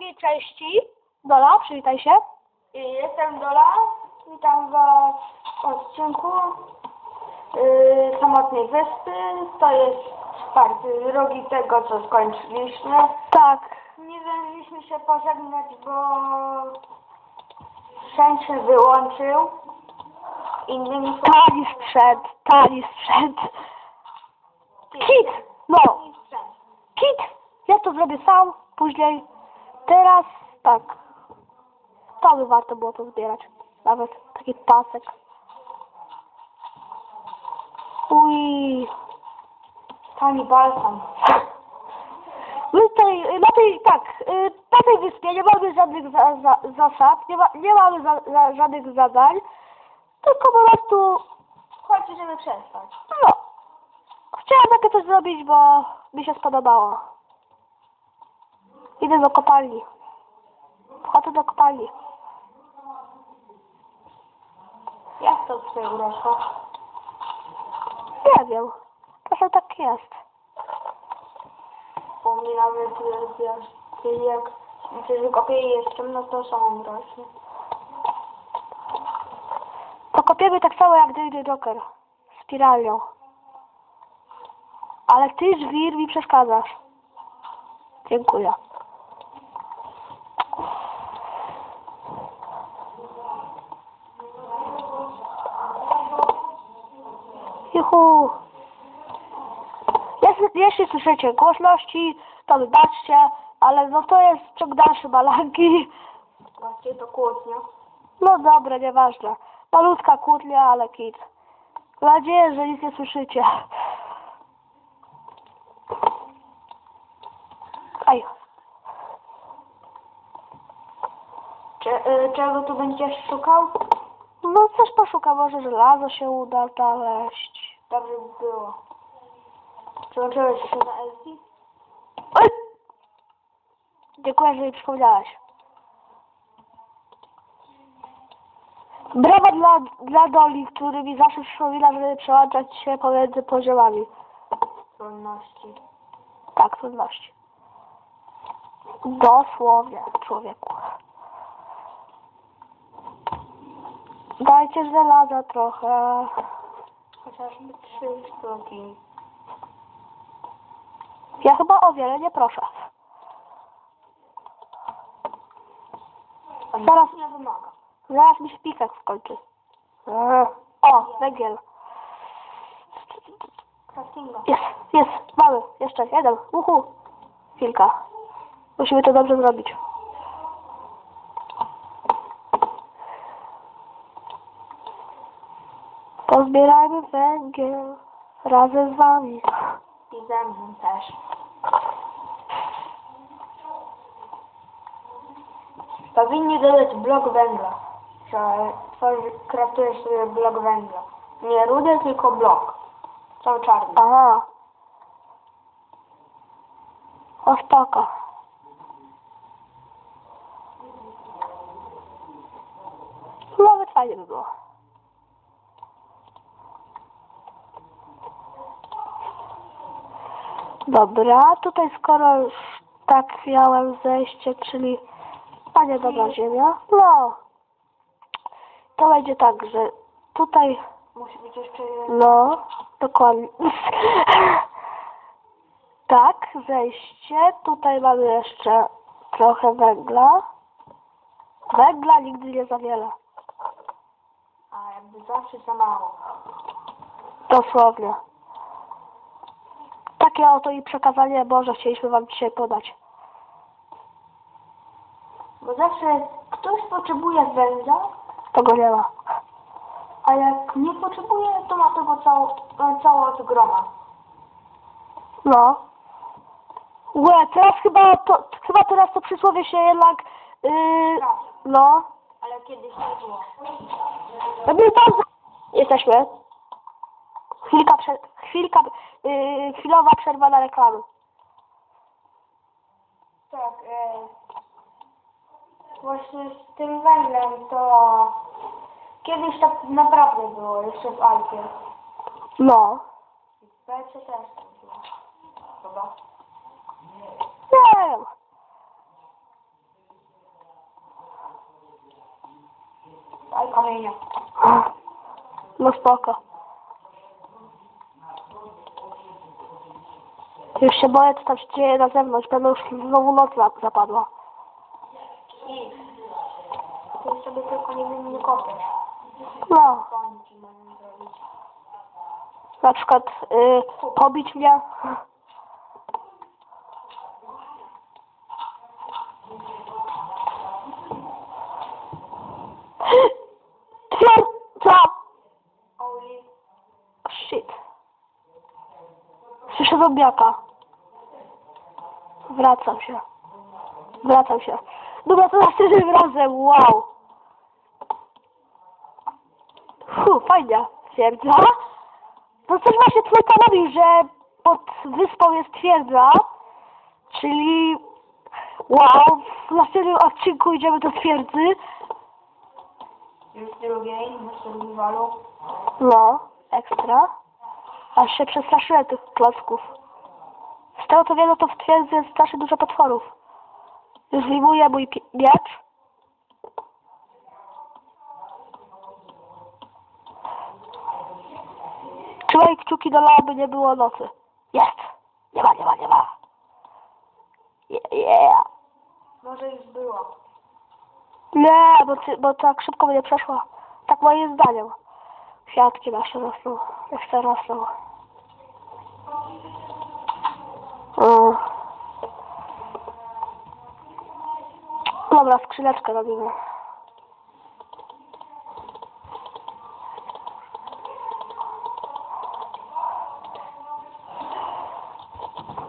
drugiej części. Dola, przywitaj się. Jestem Dola, witam Was w odcinku yy, Samotnej Wyspy. To jest czwarty rogi tego, co skończyliśmy. Tak. Nie zdążyliśmy się pożegnać, bo sprzęt się wyłączył. Innymi Tani sprzęt, tani sprzęt. Kit! No, kit! Ja to zrobię sam, później. Teraz tak. To by warto było pozbierać. Nawet taki pasek. Uj. Tani balsam. My tutaj, na tej, tak, y, na tej wyspie nie mamy żadnych za, za, zasad, nie, ma, nie mamy za, za, żadnych zadań, tylko po prostu, Chodź, żeby przespać. no, chciałam takie coś zrobić, bo mi się spodobało. Idę do kopalni. Wchodzę do kopalni. Jak to urosło? Nie wiem, trochę tak jest. Bo mnie nawet jest, jak, wykopię i jest ciemno, to samo rośnie. Pokopiemy tak samo jak Daily Joker. Spiralnią. Ale ty, żwir, mi przeszkadzasz. Dziękuję. Juhu. Jeśli, jeśli słyszycie głośności, to wybaczcie, ale no to jest ciąg dalszy balanki. Właściwie to kłótnia. No dobra, nieważne. Malutka kłótnia, ale kit. Mam nadzieję, że nic nie słyszycie. Aj, y, czego tu będziesz szukał? no coś poszukam, może żelazo się uda znaleźć. Dobrze by było. Przyłączyłeś się na SD? Oj! Dziękuję, że mi przypomniałeś. Brawa dla, dla Doli, który mi zawsze przypomina, żeby przełączać się pomiędzy poziomami. Trudności. Tak, trudności. Dosłownie, człowieku. Dajcie żelaza trochę. Chociażby trzy sztuki. Ja chyba o wiele nie proszę. Zaraz- nie wymaga. Zaraz mi się pikak skończy. Eee. O, węgiel. Craftinga. Jest, jest, mamy. Jeszcze jeden. Uhu. Chwilka. Musimy to dobrze zrobić. Pozbierajmy węgiel razem z wami. I ze mną też. Powinni dodać blok węgla. Że tworzy, kraftujesz sobie blok węgla. Nie rudę, tylko blok. Cały czarny. Aha. O spoko. Nawet fajnie by było. Dobra, tutaj skoro już tak miałem zejście, czyli... A nie, dobra, ziemia. No. To będzie tak, że tutaj Musi być jeszcze no, dokładnie. tak, zejście. Tutaj mamy jeszcze trochę węgla. Węgla nigdy nie za wiele. A jakby zawsze za mało. Dosłownie. Takie oto i przekazanie Boże chcieliśmy Wam dzisiaj podać. Bo zawsze ktoś potrzebuje węgla, Tego nie ma. a jak nie potrzebuje, to ma tego cało, całą od groma. No. Łe, teraz chyba to, chyba teraz to przysłowie się jednak, yy, no. ale kiedyś nie było. Robimy pauzę. Jesteśmy. Chwilka, prze, chwilka, Yy, chwilowa przerwa na reklamy. Tak. Yy, właśnie z tym węglem to kiedyś tak naprawdę było, jeszcze w Alpie. No. W Becie też tak było. Chyba. Nie wiem. Daj kamienia. No spoko. Już się boję, co tam się dzieje na zewnątrz. Pewno już znowu noc za- zapadła. I ty sobie tylko nie, nie kopiesz. No, na przykład y, pobić mnie. Shit. Słyszę zombiaka. Wracam się. Wracam się. Dobra, to następnym razem. Wow. Fu, fajnie. Twierdza. No coś właśnie Trójka mówił, że pod wyspą jest twierdza. Czyli wow, w następnym odcinku idziemy do twierdzy. już drugiej, survivalu. No, ekstra. Aż się przestraszyłem tych klocków. Z tego co wiem, no to w twierdzy jest strasznie dużo potworów. Już wyjmuję mój miecz. Trzymaj kciuki do laby, nie było nocy. Jest! Nie ma, nie ma, nie ma. Yeah. Może już było. Nie, bo, ty, bo tak szybko mnie przeszła. Tak moim zdaniem. Kwiatki nasze rosną. Te rosną. O. Dobra, skrzyneczkę robimy.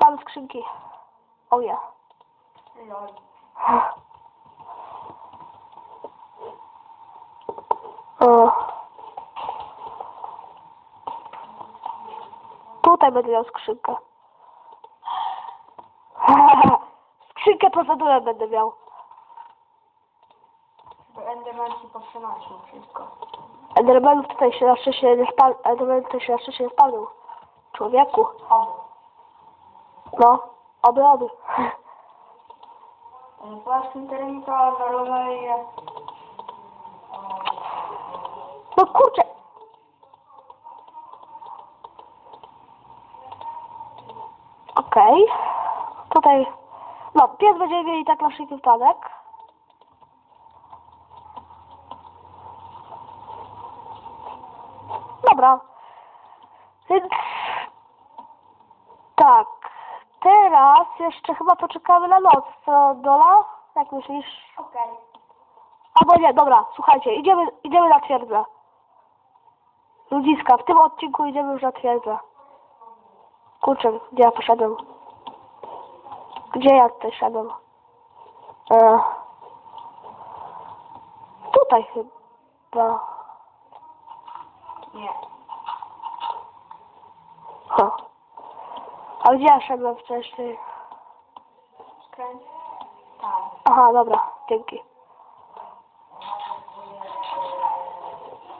Mam skrzynki. O ja. O. Tutaj będę miał skrzynkę. Skrzynkę poza domem będę miał. Enderman ci poprzenosił wszystko. Endermanów tutaj się na szczęście nie spal... Enderman tutaj się nie spalił. Człowieku. Oby. No. Oby, oby. W terenie to zarówno No kurczę. Okej. Tutaj. No, pies będziemy mieli tak na wszelki wypadek. Dobra. Więc... Tak. Teraz jeszcze chyba poczekamy na noc. Co, Dola? Jak myślisz? Okej. Albo nie, dobra, słuchajcie, idziemy, idziemy na twierdzę. Ludziska, w tym odcinku idziemy już na twierdzę. Kurczę, gdzie ja poszedłem? Gdzie ja tutaj szedłem? E, tutaj chyba. Nie. Ha. A gdzie ja szedłem wcześniej? Skręć. Tam. Aha, dobra, dzięki.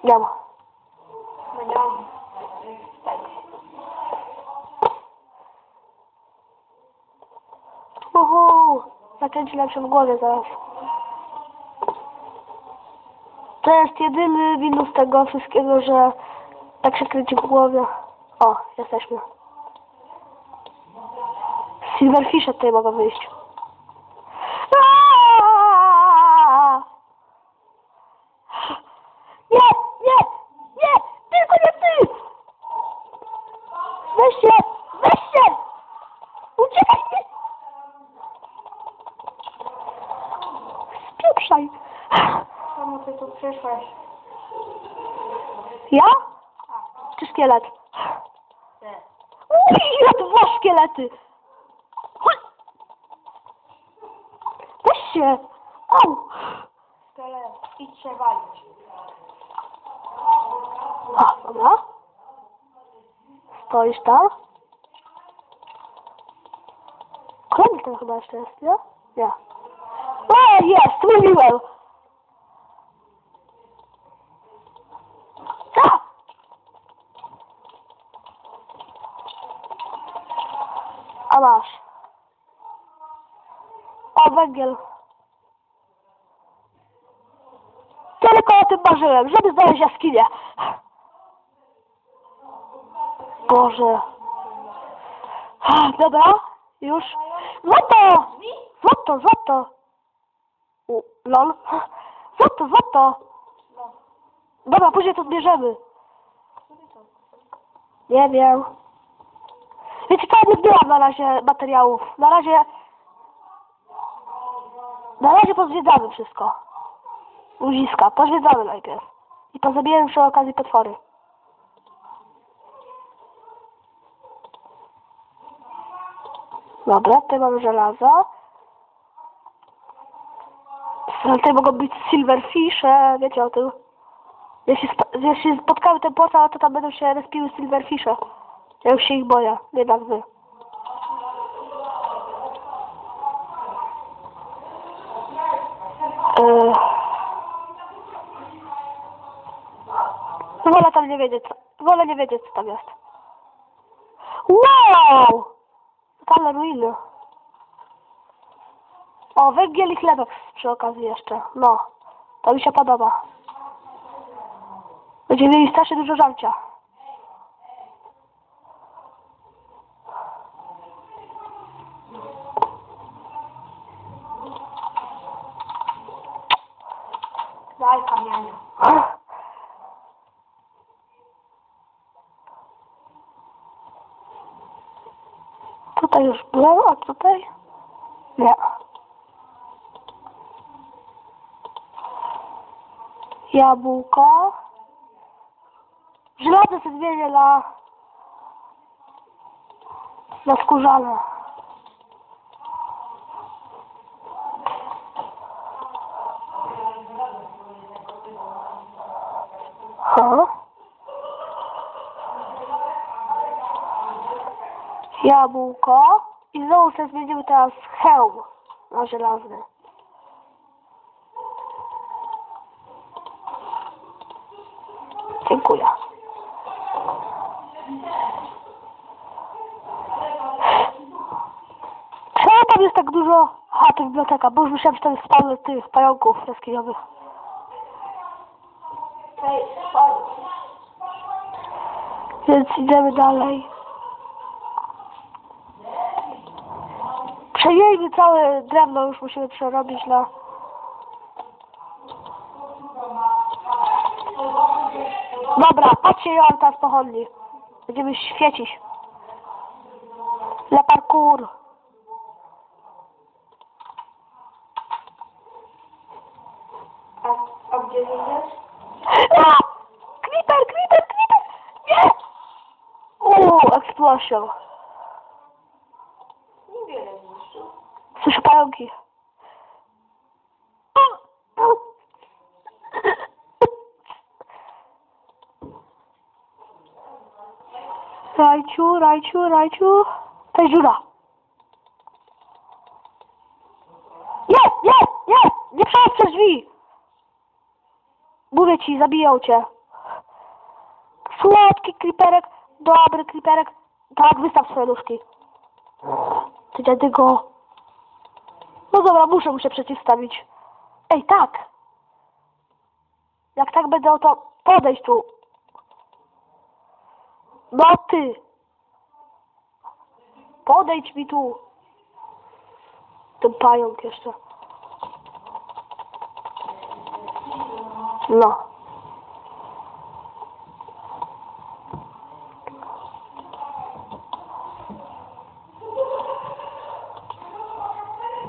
Nie. Będziemy. Tak. Uhu, zakręci nam się w głowie zaraz. To jest jedyny minus tego wszystkiego, że tak się kręci w głowie. O, jesteśmy. Silverfishe tutaj mogą wyjść. Aaaa! Nie, nie, nie, tylko nie ty! Weź się, weź się! Uciekaj mnie! Spieprzaj! Czemu ty tu przyszłeś? Ja? Czy szkielet? ty. Uj, ja dwa szkielety! Weź się! Au! Szkielet. Idź się walić. A, dobra. Stoisz tam? Kolejny ten chyba jeszcze jest, nie? Nie. O, jest! Mówiłem! A! A masz. O, węgiel. Tylko tym marzyłem, żeby znaleźć jaskinię. Boże. Dobra, już. Złoto! Złoto, złoto! U, lol. Złoto, złoto! Dobra, później to zbierzemy. Nie wiem. Wiecie co, nie zbieram na razie materiałów. Na razie... Na razie pozwiedzamy wszystko. Łuziska, pozwiedzamy najpierw. I pozabijemy przy okazji potwory. Dobra, tutaj mamy żelazo. Tutaj mogą być silverfishe, wiecie o tym. Jeśli, jeśli spotkały ten portal, to tam będą się respiły silverfishe. Ja już się ich boję, jak wy. Yy. Wolę tam nie wiedzieć, co, wolę nie wiedzieć, co tam jest. Wow! Totalne ruiny. O, węgiel i chlebek przy okazji jeszcze. No, to mi się podoba. Będziemy mieli strasznie dużo żarcia. Daj kamienia. Tutaj już było, a tutaj? Nie. Jabłko. Żelazo się zmienię na... na skórzane. Ha? Jabłko. I znowu sobie zmienimy teraz hełm na żelazny. Dziękuję. Czemu tam jest tak dużo... To biblioteka, bo już myślałem, że tam jest spawny tych pająków jaskiniowych. Więc idziemy dalej. Przejęli całe drewno, już musimy przerobić na... Dobra, patrzcie, mam teraz pochodni. Będziemy świecić. Le parkour. A, a gdzie idziesz? A! Creeper, creeper, creeper! Nie! Uuu, explosion. Niewiele zniszczył. Słyszę pająki. Rajciu, rajciu, rajciu. To jest dziura. Nie, nie, nie! Nie przechodź przez drzwi! Mówię ci, zabiją cię. Słodki kliperek, dobry kliperek. Tak, wystaw swoje nóżki. Ty dziadygo. No dobra, muszę mu się przeciwstawić. Ej, tak! Jak tak będę, to podejdź tu. No ty! Podejdź mi tu. Ten pająk jeszcze. No.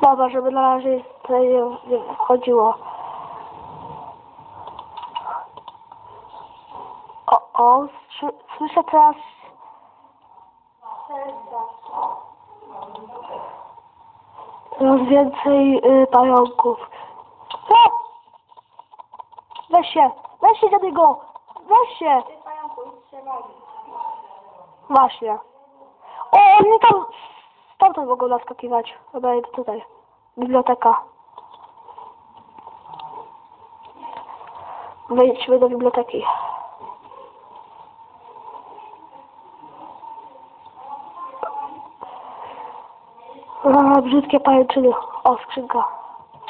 Dobra, żeby na razie tutaj nie, wchodziło. O, o, sły- słyszę teraz... Teraz więcej y, pająków. O! Weź się, weź się dziadygo! Weź się! Właśnie. O, oni tam stamtąd mogą naskakiwać. Dobra, idę tutaj. Biblioteka. Wejdźmy do biblioteki. A, brzydkie pajęczyny. O, skrzynka.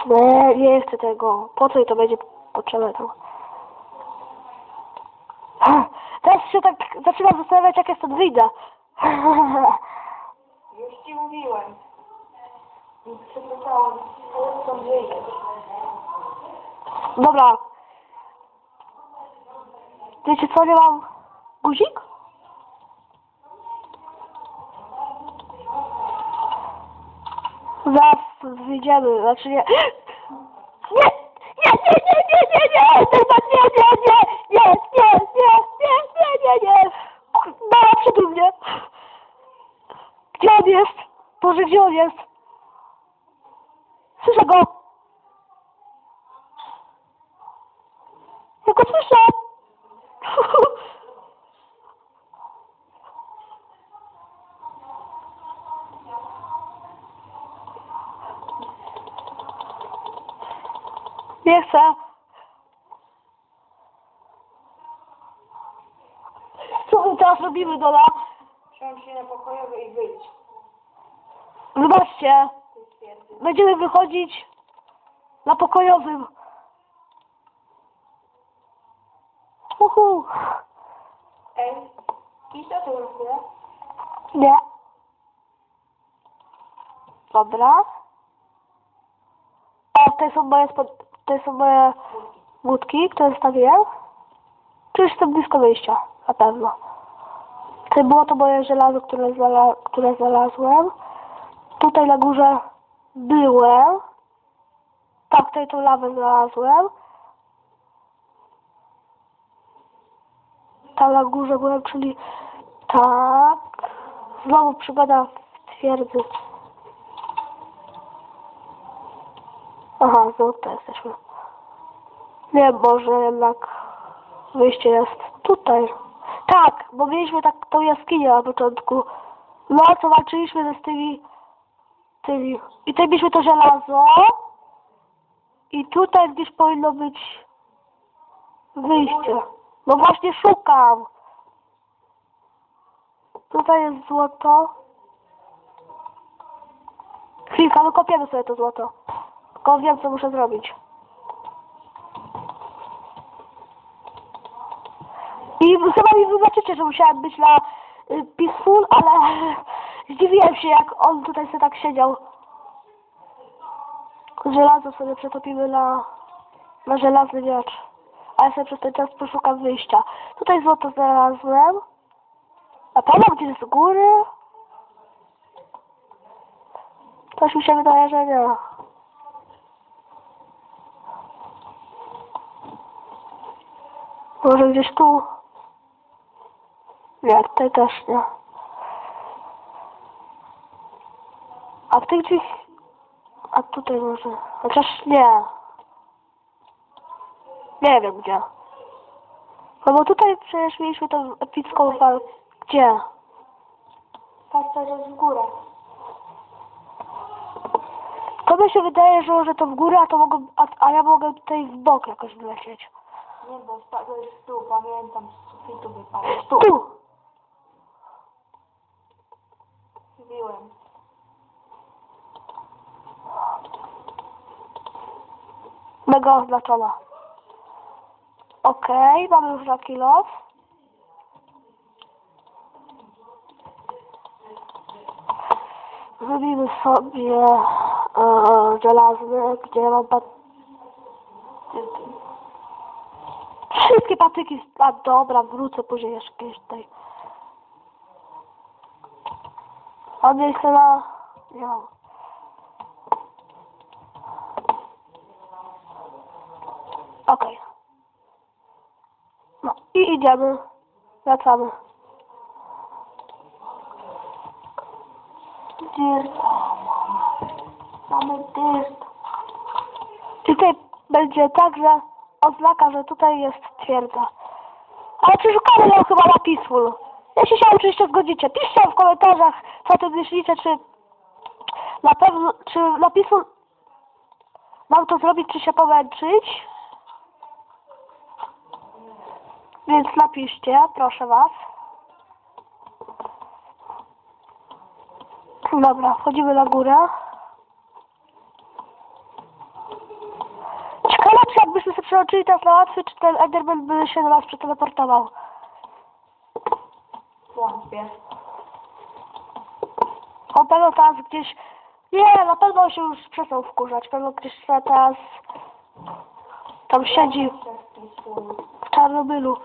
Nie, nie chcę tego. Po co jej to będzie potrzebne tam? Teraz się tak zaczynam zastanawiać, jak ja stąd wyjdę. Już ci mówiłem. I Przepraszam, ale stąd wyjdziesz. Dobra. Wiecie co, nie mam guzik? Zaraz wyjdziemy, znaczy nie... Nie! Nie, nie, nie, nie, nie, nie! Chyba nie, nie, nie! Nie, nie, nie, nie, nie, nie, nie! Dara przed mnie! Gdzie on jest? Boże, gdzie on jest? Słyszę go! Go słyszę! Chcę. Co my teraz robimy, Dola? Przełącz się na pokojowy i wyjdź. Zobaczcie, stwierdzy. będziemy wychodzić na pokojowym. Uhu. Ej, idź do tyłu chwilę. Nie. Dobra. O, to są moje, spod... to są moje łódki, które zostawiłem. Już jestem blisko wyjścia, na pewno. Tutaj było to moje żelazo, które, znala... które znalazłem. Tutaj na górze byłem. Tak, tutaj tą lawę znalazłem. Tam na górze byłem, czyli tak. Znowu przygoda w twierdzy. Aha, tutaj jesteśmy. Nie, może jednak wyjście jest tutaj. Tak, bo mieliśmy tak tą jaskinię na początku. No, co walczyliśmy z tymi, tymi. I tutaj mieliśmy to żelazo. I tutaj gdzieś powinno być wyjście. No właśnie szukam. Tutaj jest złoto. Chwilka, no kopiemy sobie to złoto. Tylko wiem, co muszę zrobić. I chyba mi wybaczycie, że musiałem być na y, Peaceful, ale zdziwiłem się, jak on tutaj sobie tak siedział. Żelazo sobie przetopimy na, na żelazny miecz. A ja sobie przez ten czas poszukam wyjścia. Tutaj złoto znalazłem. A tam gdzieś z góry? Coś mi się wydaje, że nie. Może gdzieś tu? Nie, tutaj też nie. A tych drzwi... A tutaj może... Chociaż nie. Nie wiem gdzie. No bo tutaj przecież mieliśmy tą epicką walkę. Gdzie? Patrz teraz w górę. To mi się wydaje, że może to w górę, a to mogę, a, a ja mogę tutaj w bok jakoś wlecieć. Bo spadłeś tu, pamiętam, z sufitu wypadłeś. Tu. Mówiłem. Mega oznaczona. Okej, mamy już na kilof. Zrobimy sobie e, żelazny, gdzie mam pat... Wszystkie patyki, a dobra, wrócę później jeszcze kiedyś tutaj. Miejsce na... Nie. Okej. No i idziemy. Wracamy. Dirt. Mamy dirt. I tutaj będzie tak, że oznaka, że tutaj jest twierdza. Ale przeszukamy ją chyba na Peaceful. Jeśli się oczywiście zgodzicie, piszcie w komentarzach, co ty myślicie, czy na pewno, czy na Peaceful mam to zrobić, czy się pomęczyć. Więc napiszcie, proszę was. Dobra, wchodzimy na górę. Ciekawe, czy jakbyśmy sobie przełączyli teraz na łatwy, czy ten Enderman by się do nas przeteleportował. Wątpię. On pewno teraz gdzieś... Nie, na pewno się już przestał wkurzać. Pewno gdzieś teraz tam siedzi w Czarnobylu.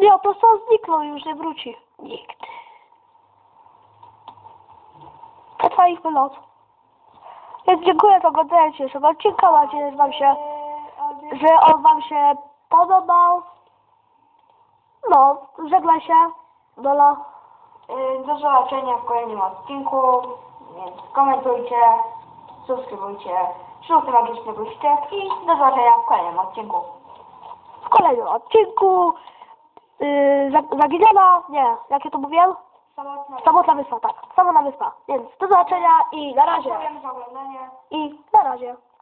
Nie, on po prostu zniknął i już nie wróci. Nigdy. Trwa ich wylot. Więc dziękuję za oglądanie dzisiejszego odcinka. Mam nadzieję, że wam się, że on wam się podobał. No, żegnaj się. Dola. Yy, Do zobaczenia w kolejnym odcinku, więc komentujcie, subskrybujcie, żółty magiczny guściek i do zobaczenia w kolejnym odcinku. w kolejnym odcinku. Yy, Zag- Zaginiona, nie, jak ja to mówiłem? Samotna Samotna wyspa, tak. Samotna wyspa. Więc do zobaczenia i na razie. Dziękuję za oglądanie. I na razie.